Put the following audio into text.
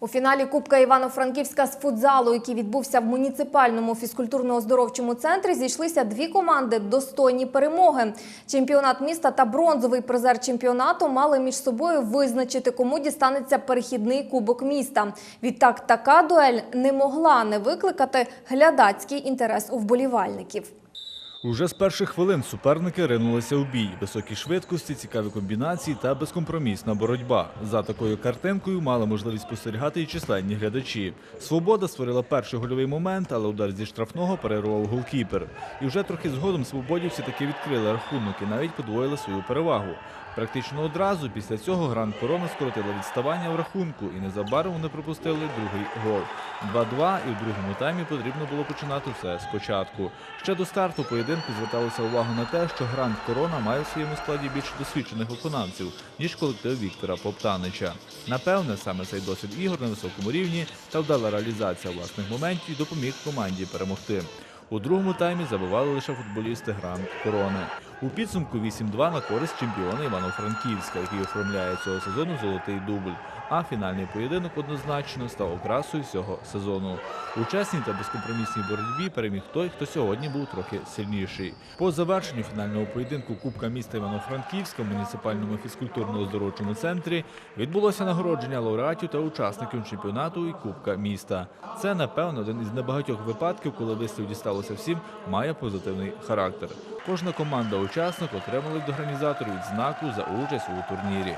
У фіналі Кубка Івано-Франківська з футзалу, який відбувся в муніципальному фізкультурно-оздоровчому центрі, зійшлися дві команди достойні перемоги. Чемпіонат міста та бронзовий призер чемпіонату мали між собою визначити, кому дістанеться перехідний кубок міста. Відтак, така дуель не могла не викликати глядацький інтерес у вболівальників. Уже з перших хвилин суперники ринулися у бій. Високі швидкості, цікаві комбінації та безкомпромісна боротьба. За такою картинкою мали можливість спостерігати і численні глядачі. Свобода створила перший гольовий момент, але удар зі штрафного перервав голкіпер. І вже трохи згодом свободівці таки відкрили рахунок і навіть подвоїли свою перевагу. Практично одразу після цього Гранд Корона скоротила відставання в рахунку і незабаром вони пропустили другий гол. 2-2 і в другому таймі потрібно було починати все спочатку. Ще до старту поєдинку зверталося увагу на те, що Гранд Корона має в своєму складі більш досвідчених виконавців, ніж колектив Віктора Поптанича. Напевне, саме цей досвід ігор на високому рівні та вдала реалізація власних моментів допоміг команді перемогти. У другому таймі забивали лише футболісти Гранд Корони. У підсумку 8-2 на користь чемпіона Івано-Франківська, який оформляє цього сезону золотий дубль. А фінальний поєдинок однозначно став окрасою всього сезону. У чесній та безкомпромісній боротьбі переміг той, хто сьогодні був трохи сильніший. По завершенню фінального поєдинку Кубка міста Івано-Франківська в муніципальному фізкультурно-оздоровчому центрі відбулося нагородження лауреатів та учасників чемпіонату і Кубка міста. Це, напевно, один із небагатьох випадків, коли вислів дісталося всім, має позитивний характер. Кожна команда-учасник отримали від організаторів відзнаку за участь у турнірі.